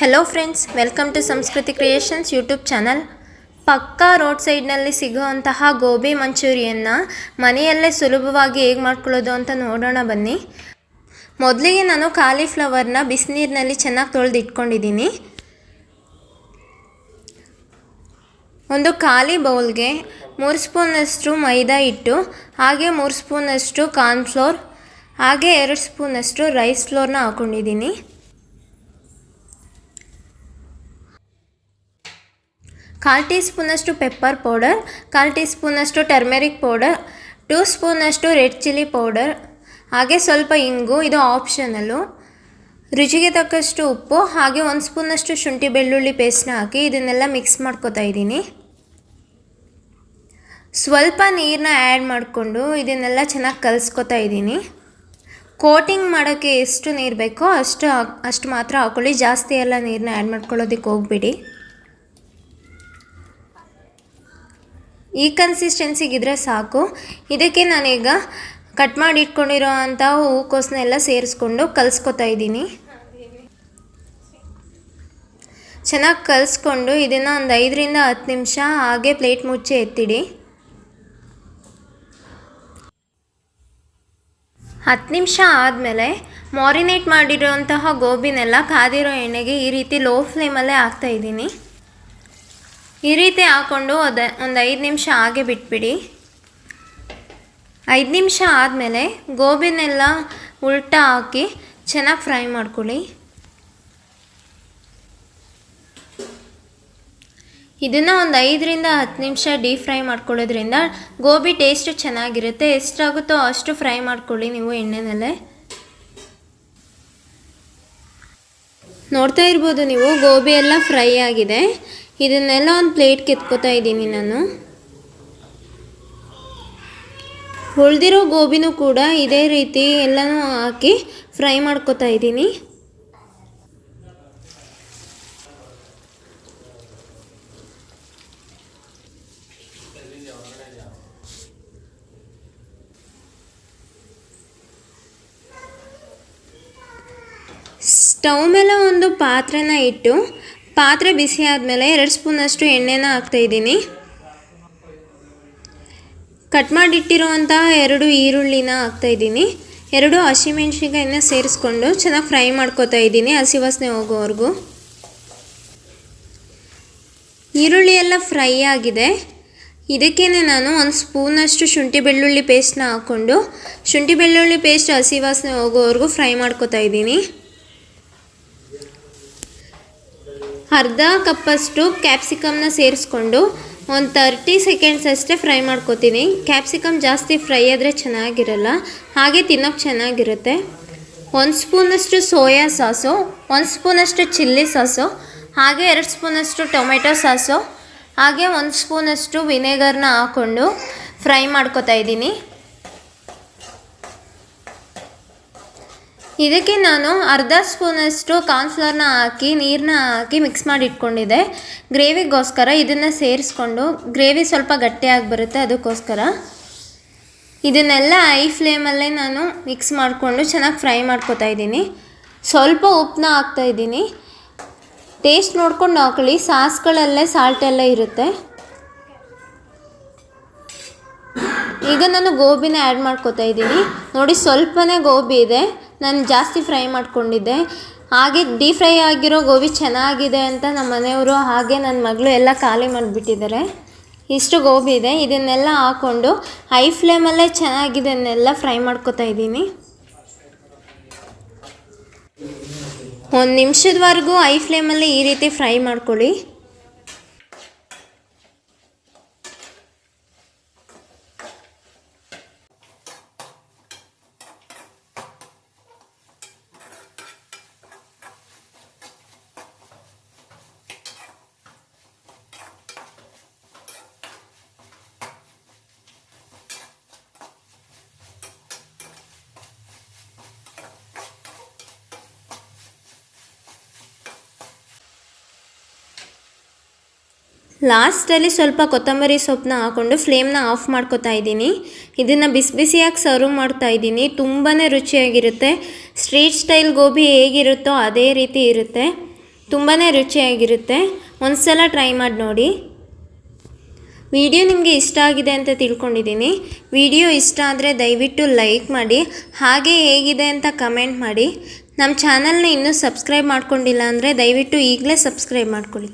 Hello friends welcome to Sanskriti creations YouTube channel ಪಕ್ಕಾ road ಸೈಡ್ನಲ್ಲಿ ಸಿಗುವಂತಹ ಗೋಬಿ ಮಂಚೂರಿಯನ್ನು ಮನೆಯಲ್ಲೇ ಸುಲಭವಾಗಿ ಹೇಗೆ ಮಾಡ್ಕೊಳ್ಳೋದು ಅಂತ ನೋಡೋಣ ಬನ್ನಿ. ಮೊದಲಿಗೆ ನಾನು ಕಾಲಿಫ್ಲವರ್ನ ಬಿಸಿನೀರಿನಲ್ಲಿ ಚೆನ್ನಾಗಿ ತೊಳೆದು ಇಟ್ಕೊಂಡಿದ್ದೀನಿ ಒಂದು ಖಾಲಿ ಬೌಲ್ಗೆ ಮೂರು ಸ್ಪೂನಷ್ಟು ಮೈದಾ ಹಿಟ್ಟು, ಹಾಗೆ ಮೂರು ಸ್ಪೂನಷ್ಟು ಕಾರ್ನ್ಫ್ಲೋರ್ ಹಾಗೆ ಎರಡು ಸ್ಪೂನಷ್ಟು ರೈಸ್ ಫ್ಲೋರ್ನ ಹಾಕ್ಕೊಂಡಿದ್ದೀನಿ ಕಾಲು ಟೀ ಸ್ಪೂನಷ್ಟು ಪೆಪ್ಪರ್ ಪೌಡರ್, ಕಾಲು ಟೀ ಸ್ಪೂನಷ್ಟು ಟರ್ಮೆರಿಕ್ ಪೌಡರ್, ಟೂ ಸ್ಪೂನಷ್ಟು ರೆಡ್ ಚಿಲ್ಲಿ ಪೌಡರ್, ಹಾಗೆ ಸ್ವಲ್ಪ ಇಂಗು, ಇದು ಆಪ್ಷನಲ್ಲು. ರುಚಿಗೆ ತಕ್ಕಷ್ಟು ಉಪ್ಪು, ಹಾಗೆ ಒಂದು ಸ್ಪೂನಷ್ಟು ಶುಂಠಿ ಬೆಳ್ಳುಳ್ಳಿ ಪೇಸ್ಟ್ನ ಹಾಕಿ ಇದನ್ನೆಲ್ಲ ಮಿಕ್ಸ್ ಮಾಡ್ಕೊತಾ ಇದ್ದೀನಿ. ಸ್ವಲ್ಪ ನೀರನ್ನ ಆ್ಯಡ್ ಮಾಡಿಕೊಂಡು ಇದನ್ನೆಲ್ಲ ಚೆನ್ನಾಗಿ ಕಲಿಸ್ಕೊತಾ ಇದ್ದೀನಿ. ಕೋಟಿಂಗ್ ಮಾಡೋಕ್ಕೆ ಎಷ್ಟು ನೀರು ಬೇಕೋ ಅಷ್ಟು ಅಷ್ಟು ಮಾತ್ರ ಹಾಕ್ಕೊಳ್ಳಿ. ಜಾಸ್ತಿ ಎಲ್ಲ ನೀರನ್ನ ಆ್ಯಡ್ ಮಾಡ್ಕೊಳ್ಳೋದಕ್ಕೆ ಹೋಗ್ಬಿಡಿ. ಈ ಕನ್ಸಿಸ್ಟೆನ್ಸಿಗಿದ್ರೆ ಸಾಕು. ಇದಕ್ಕೆ ನಾನೀಗ ಕಟ್ ಮಾಡಿ ಇಟ್ಕೊಂಡಿರೋ ಅಂಥ ಹೂಕೋಸನ್ನೆಲ್ಲ ಸೇರಿಸ್ಕೊಂಡು ಕಲಿಸ್ಕೊತಾ ಇದ್ದೀನಿ. ಚೆನ್ನಾಗಿ ಕಲಿಸ್ಕೊಂಡು ಇದನ್ನು ಒಂದು ಐದರಿಂದ ಹತ್ತು ನಿಮಿಷ ಹಾಗೆ ಪ್ಲೇಟ್ ಮುಚ್ಚಿ ಎತ್ತಿಡಿ. ಹತ್ತು ನಿಮಿಷ ಆದಮೇಲೆ ಮಾರಿನೇಟ್ ಮಾಡಿರೋಂತಹ ಗೋಬಿನೆಲ್ಲ ಕಾದಿರೋ ಎಣ್ಣೆಗೆ ಈ ರೀತಿ ಲೋ ಫ್ಲೇಮಲ್ಲೇ ಹಾಕ್ತಾ ಇದ್ದೀನಿ. ಈ ರೀತಿ ಹಾಕ್ಕೊಂಡು ಅದ ಒಂದು ಐದು ನಿಮಿಷ ಹಾಗೆ ಬಿಟ್ಬಿಡಿ. ಐದು ನಿಮಿಷ ಆದಮೇಲೆ ಗೋಬಿನೆಲ್ಲ ಉಲ್ಟಾ ಹಾಕಿ ಚೆನ್ನಾಗಿ ಫ್ರೈ ಮಾಡ್ಕೊಳ್ಳಿ. ಇದನ್ನು ಒಂದು ಐದರಿಂದ ಹತ್ತು ನಿಮಿಷ ಡೀಪ್ ಫ್ರೈ ಮಾಡ್ಕೊಳ್ಳೋದ್ರಿಂದ ಗೋಬಿ ಟೇಸ್ಟ್ ಚೆನ್ನಾಗಿರುತ್ತೆ. ಎಷ್ಟಾಗುತ್ತೋ ಅಷ್ಟು ಫ್ರೈ ಮಾಡ್ಕೊಳ್ಳಿ ನೀವು ಎಣ್ಣೆನಲ್ಲೇ. ನೋಡ್ತಾ ಇರ್ಬೋದು ನೀವು, ಗೋಬಿ ಎಲ್ಲ ಫ್ರೈ ಆಗಿದೆ. ಇದನ್ನೆಲ್ಲ ಒಂದು ಪ್ಲೇಟ್ ಎತ್ಕೋತಾ ಇದ್ದೀನಿ ನಾನು. ಉಳಿದಿರೋ ಗೋಬಿನೂ ಕೂಡ ಇದೇ ರೀತಿ ಎಲ್ಲನೂ ಹಾಕಿ ಫ್ರೈ ಮಾಡ್ಕೋತಾ ಇದ್ದೀನಿ. ಸ್ಟವ್ ಮೇಲೆ ಒಂದು ಪಾತ್ರೆನ ಇಟ್ಟು ಪಾತ್ರೆ ಬಿಸಿ ಆದಮೇಲೆ ಎರಡು ಸ್ಪೂನಷ್ಟು ಎಣ್ಣೆನ ಹಾಕ್ತಾಯಿದ್ದೀನಿ ಕಟ್ ಮಾಡಿಟ್ಟಿರುವಂತಹ ಎರಡು ಈರುಳ್ಳಿನ ಹಾಕ್ತಾಯಿದ್ದೀನಿ ಎರಡು ಹಸಿಮೆಣ್ಸಿನ್ಕಾಯಿನ ಸೇರಿಸ್ಕೊಂಡು ಚೆನ್ನಾಗಿ ಫ್ರೈ ಮಾಡ್ಕೊತಾ ಇದ್ದೀನಿ ಹಸಿ ವಾಸನೆ ಹೋಗೋವರೆಗೂ. ಈರುಳ್ಳಿ ಎಲ್ಲ ಫ್ರೈ ಆಗಿದೆ. ಇದಕ್ಕೇ ನಾನು ಒಂದು ಸ್ಪೂನಷ್ಟು ಶುಂಠಿ ಬೆಳ್ಳುಳ್ಳಿ ಪೇಸ್ಟ್ನ ಹಾಕ್ಕೊಂಡು, ಶುಂಠಿ ಬೆಳ್ಳುಳ್ಳಿ ಪೇಸ್ಟ್ ಹಸಿ ವಾಸನೆ ಹೋಗೋವರೆಗೂ ಫ್ರೈ ಮಾಡ್ಕೊತಾ ಇದ್ದೀನಿ. ಅರ್ಧ ಕಪ್ಪಷ್ಟು ಕ್ಯಾಪ್ಸಿಕಮ್ನ ಸೇರಿಸ್ಕೊಂಡು ಒಂದು ತರ್ಟಿ ಸೆಕೆಂಡ್ಸ್ ಅಷ್ಟೇ ಫ್ರೈ ಮಾಡ್ಕೊತೀನಿ. ಕ್ಯಾಪ್ಸಿಕಮ್ ಜಾಸ್ತಿ ಫ್ರೈ ಆದರೆ ಚೆನ್ನಾಗಿರಲ್ಲ, ಹಾಗೆ ತಿನ್ನೋಕೆ ಚೆನ್ನಾಗಿರುತ್ತೆ. ಒಂದು ಸ್ಪೂನಷ್ಟು ಸೋಯಾ ಸಾಸು, ಒಂದು ಸ್ಪೂನಷ್ಟು ಚಿಲ್ಲಿ ಸಾಸು, ಹಾಗೆ ಎರಡು ಸ್ಪೂನಷ್ಟು ಟೊಮೆಟೊ ಸಾಸು, ಹಾಗೆ ಒಂದು ಸ್ಪೂನಷ್ಟು ವಿನೆಗರ್ನ ಹಾಕ್ಕೊಂಡು ಫ್ರೈ ಮಾಡ್ಕೊತಾ ಇದ್ದೀನಿ. ಇದಕ್ಕೆ ನಾನು ಅರ್ಧ ಸ್ಪೂನಷ್ಟು ಕಾರ್ನ್ಫ್ಲೋರ್ನ ಹಾಕಿ ನೀರನ್ನ ಹಾಕಿ ಮಿಕ್ಸ್ ಮಾಡಿ ಇಟ್ಕೊಂಡಿದ್ದೆ ಗ್ರೇವಿಗೋಸ್ಕರ ಇದನ್ನು ಸೇರಿಸ್ಕೊಂಡು, ಗ್ರೇವಿ ಸ್ವಲ್ಪ ಗಟ್ಟಿಯಾಗಿ ಬರುತ್ತೆ ಅದಕ್ಕೋಸ್ಕರ. ಇದನ್ನೆಲ್ಲ ಐ ಫ್ಲೇಮಲ್ಲೇ ನಾನು ಮಿಕ್ಸ್ ಮಾಡಿಕೊಂಡು ಚೆನ್ನಾಗಿ ಫ್ರೈ ಮಾಡ್ಕೋತಾ ಇದ್ದೀನಿ. ಸ್ವಲ್ಪ ಉಪ್ಪನ್ನ ಹಾಕ್ತಾ ಇದ್ದೀನಿ. ಟೇಸ್ಟ್ ನೋಡ್ಕೊಂಡು ಹಾಕೊಳ್ಳಿ ಸಾಸ್ಗಳಲ್ಲೇ ಸಾಲ್ಟ್ ಎಲ್ಲ ಇರುತ್ತೆ. ಈಗ ನಾನು ಗೋಬಿನ ಆ್ಯಡ್ ಮಾಡ್ಕೋತಾ ಇದ್ದೀನಿ. ನೋಡಿ ಸ್ವಲ್ಪನೇ ಗೋಬಿ ಇದೆ. ನಾನು ಜಾಸ್ತಿ ಫ್ರೈ ಮಾಡಿಕೊಂಡಿದ್ದೆ. ಹಾಗೆ ಡೀಪ್ ಫ್ರೈ ಆಗಿರೋ ಗೋಬಿ ಚೆನ್ನಾಗಿದೆ ಅಂತ ನಮ್ಮ ಮನೆಯವರು ಹಾಗೆ ನನ್ನ ಮಗಳು ಎಲ್ಲ ಖಾಲಿ ಮಾಡಿಬಿಟ್ಟಿದ್ದಾರೆ. ಇಷ್ಟು ಗೋಬಿ ಇದೆ. ಇದನ್ನೆಲ್ಲ ಹಾಕ್ಕೊಂಡು ಹೈ ಫ್ಲೇಮಲ್ಲೇ ಚೆನ್ನಾಗಿದನ್ನೆಲ್ಲ ಫ್ರೈ ಮಾಡ್ಕೊತಾ ಇದ್ದೀನಿ. ಒಂದು ನಿಮಿಷದವರೆಗೂ ಐ ಫ್ಲೇಮಲ್ಲಿ ಈ ರೀತಿ ಫ್ರೈ ಮಾಡ್ಕೊಳ್ಳಿ. ಲಾಸ್ಟಲ್ಲಿ ಸ್ವಲ್ಪ ಕೊತ್ತಂಬರಿ ಸೊಪ್ಪನ್ನ ಹಾಕ್ಕೊಂಡು ಫ್ಲೇಮ್ನ ಆಫ್ ಮಾಡ್ಕೊತಾ ಇದ್ದೀನಿ. ಇದನ್ನು ಬಿಸಿ ಬಿಸಿಯಾಗಿ ಸರ್ವ್ ಮಾಡ್ತಾ ಇದ್ದೀನಿ. ತುಂಬಾ ರುಚಿಯಾಗಿರುತ್ತೆ. ಸ್ಟ್ರೀಟ್ ಸ್ಟೈಲ್ ಗೋಬಿ ಹೇಗಿರುತ್ತೋ ಅದೇ ರೀತಿ ಇರುತ್ತೆ. ತುಂಬಾ ರುಚಿಯಾಗಿರುತ್ತೆ. ಒಂದು ಸಲ ಟ್ರೈ ಮಾಡಿ ನೋಡಿ. ವಿಡಿಯೋ ನಿಮಗೆ ಇಷ್ಟ ಆಗಿದೆ ಅಂತ ತಿಳ್ಕೊಂಡಿದ್ದೀನಿ. ವಿಡಿಯೋ ಇಷ್ಟ ಆದರೆ ದಯವಿಟ್ಟು ಲೈಕ್ ಮಾಡಿ, ಹಾಗೆ ಹೇಗಿದೆ ಅಂತ ಕಮೆಂಟ್ ಮಾಡಿ. ನಮ್ಮ ಚಾನಲ್ನ ಇನ್ನೂ ಸಬ್ಸ್ಕ್ರೈಬ್ ಮಾಡ್ಕೊಂಡಿಲ್ಲ ಅಂದರೆ ದಯವಿಟ್ಟು ಈಗಲೇ ಸಬ್ಸ್ಕ್ರೈಬ್ ಮಾಡ್ಕೊಳ್ಳಿ.